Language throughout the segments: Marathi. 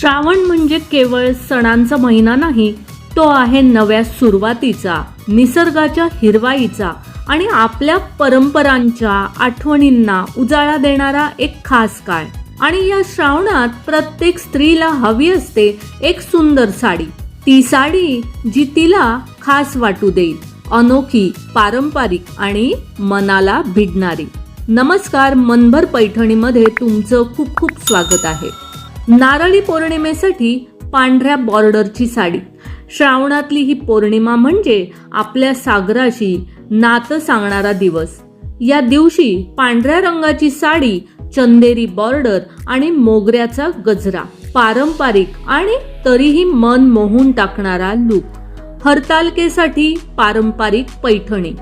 श्रावण म्हणजे केवळ सणांचा महिना नाही तो आहे नव्या सुरुवातीचा निसर्गाच्या हिरवाईचा आणि आपल्या परंपरांच्या आठवणींना उजाळा देणारा एक खास काळ. आणि या श्रावणात प्रत्येक स्त्रीला हवी असते एक सुंदर साडी. ती साडी जी तिला खास वाटू देईल अनोखी पारंपरिक आणि मनाला भिडणारी. नमस्कार मनभर पैठणीमध्ये तुमचं खूप खूप स्वागत आहे. नारळी पौर्णिमेसाठी पांढऱ्या बॉर्डरची साडी. श्रावणातली ही पौर्णिमा म्हणजे आपल्या सागराशी नातं सांगणारा दिवस. या दिवशी पांढऱ्या रंगाची साडी चंदेरी बॉर्डर आणि मोगऱ्याचा गजरा पारंपरिक आणि तरीही मन मोहून टाकणारा लुक. हरतालकेसाठी पारंपरिक पैठणी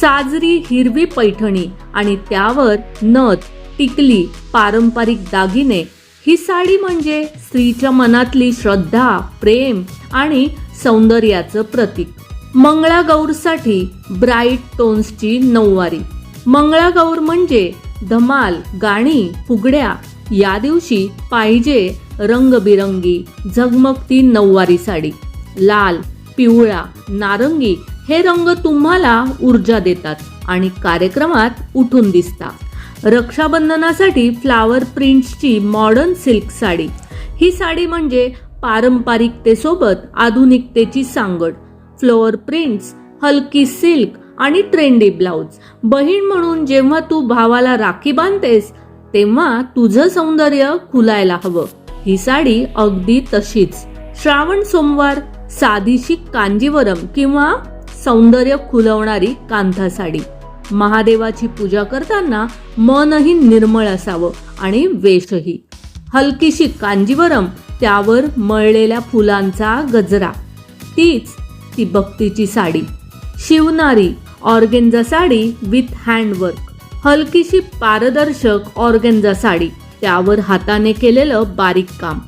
साजरी हिरवी पैठणी आणि त्यावर नथ टिकली पारंपरिक दागिने ही साडी म्हणजे स्त्रीच्या मनातली श्रद्धा प्रेम आणि सौंदर्याचं प्रतीक. मंगळागौरसाठी ब्राईट टोन्सची नऊवारी. मंगळागौर म्हणजे धमाल गाणी फुगड्या. या दिवशी पाहिजे रंगबिरंगी झगमगती नऊवारी साडी. लाल पिवळा नारंगी हे रंग तुम्हाला ऊर्जा देतात आणि कार्यक्रमात उठून दिसतात. रक्षाबंधनासाठी फ्लावर प्रिंट्सची मॉडर्न सिल्क साडी. ही साडी म्हणजे पारंपरिकतेसोबत आधुनिकतेची सांगड फ्लोअर प्रिंट्स हलकी सिल्क आणि ट्रेंडी ब्लाउज बहीण म्हणून जेव्हा तू भावाला राखी बांधतेस तेव्हा तुझं सौंदर्य खुलायला हवं. ही साडी अगदी तशीच. श्रावण सोमवार साधीशी कांजीवरम किंवा सौंदर्य खुलवणारी कांथा साडी. महादेवाची पूजा करताना मनही निर्मळ असावं आणि वेशही हलकीशी कांजीवरम त्यावर मळलेल्या फुलांचा गजरा. तीच ती भक्तीची साडी. शिवणारी ऑर्गेन्झा साडी विथ हँडवर्क. हलकीशी पारदर्शक ऑर्गेन्झा साडी त्यावर हाताने केलेलं बारीक काम.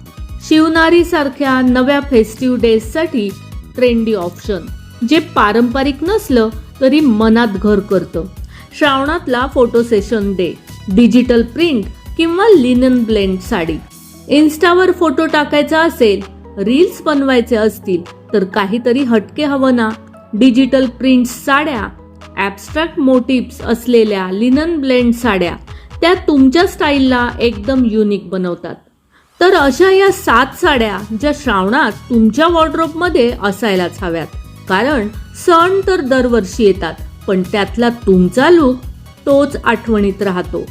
शिवनारी सारख्या नव्या फेस्टिव्ह डेजसाठी ट्रेंडी ऑप्शन जे पारंपरिक नसलं तरी मनात घर करतं. श्रावणातला photo session day digital print किंवा लिनन ब्लेंड साडी. इन्स्टावर फोटो टाकायचा असेल रील्स बनवायचे असतील तर काहीतरी हटके हवं ना. डिजिटल प्रिंट साड्या ॲबस्ट्रॅक्ट मोटिव्स असलेल्या लिनन ब्लेंड साड्या त्या तुमच्या स्टाईलला एकदम युनिक बनवतात. तर अशा या सात साड्या ज्या श्रावणात तुमच्या वॉर्ड्रोबमध्ये असायलाच हव्यात. कारण सण तर दरवर्षी येतात पण त्यातला तुमचा लुक तोच आठवणीत राहतो.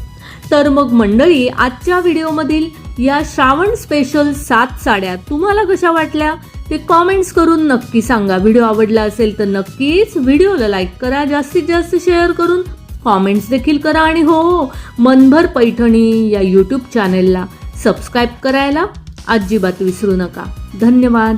तर मग मंडळी आजच्या व्हिडिओमधील या श्रावण स्पेशल सात साड्या तुम्हाला कशा वाटल्या? ते कॉमेंट्स करून नक्की सांगा. व्हिडिओ आवडला असेल तर नक्कीच व्हिडिओला लाईक करा. जास्तीत जास्त शेअर करून कॉमेंट्स देखील करा आणि हो, हो मनभर पैठणी या यूट्यूब चॅनेलला सबस्क्राईब करायला अजिबात विसरू नका. धन्यवाद.